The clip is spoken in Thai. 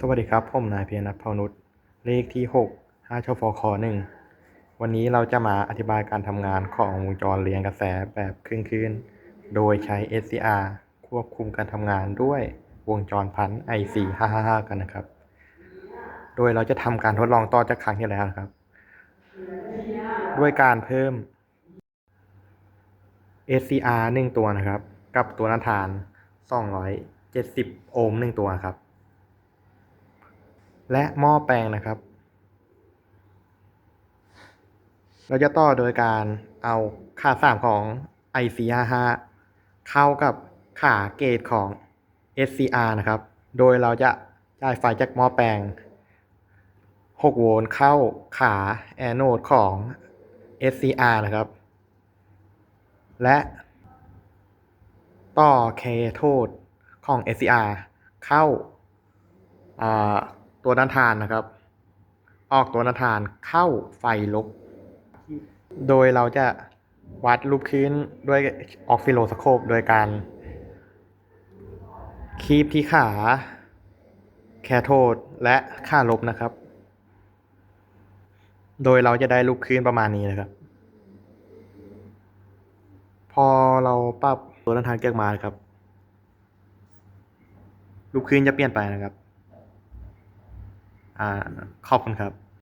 สวัสดีครับ ผมนายเพียรนัทพานุษย์เลขที่ 6 5ชฟค1วันนี้เราจะมาอธิบายการทำงานของวงจรเรียงกระแสแบบครึ่งคืนโดยใช้ SCR ควบคุมการทำงานด้วยวงจรพัน IC 555 กันนะครับ โดยเราจะทำการทดลองต่อจากครั้งที่แล้วครับ ด้วยการเพิ่ม SCR 1 ตัวนะครับ กับตัวน้าฐาน 270 โอห์ม1ตัวครับ และหม้อแปลงนะครับ เราจะต่อโดยการเอาค่าสามของ IC55 เข้ากับขาเกตของ SCR นะครับ โดยเราจะจ่ายไฟจากหม้อแปลง 6 โวลต์เข้าขาแอนโนดของ SCR นะครับ และต่อเคโทดของ SCR เข้าอ่า ตัวด้นทานนะครับ ออกตัวด้นทานเข้าไฟลบ โดยเราจะวัดรูปคลื่นด้วยออกซิโลสโคป โดยการ คีบที่ขาแคโทดและค่าลบนะครับ โดยเราจะได้รูปคลื่นประมาณนี้นะครับ พอเราปรับตัวด้นทางเกียร์มาครับรูปคลื่นจะเปลี่ยนไปนะครับ ขอบคุณครับ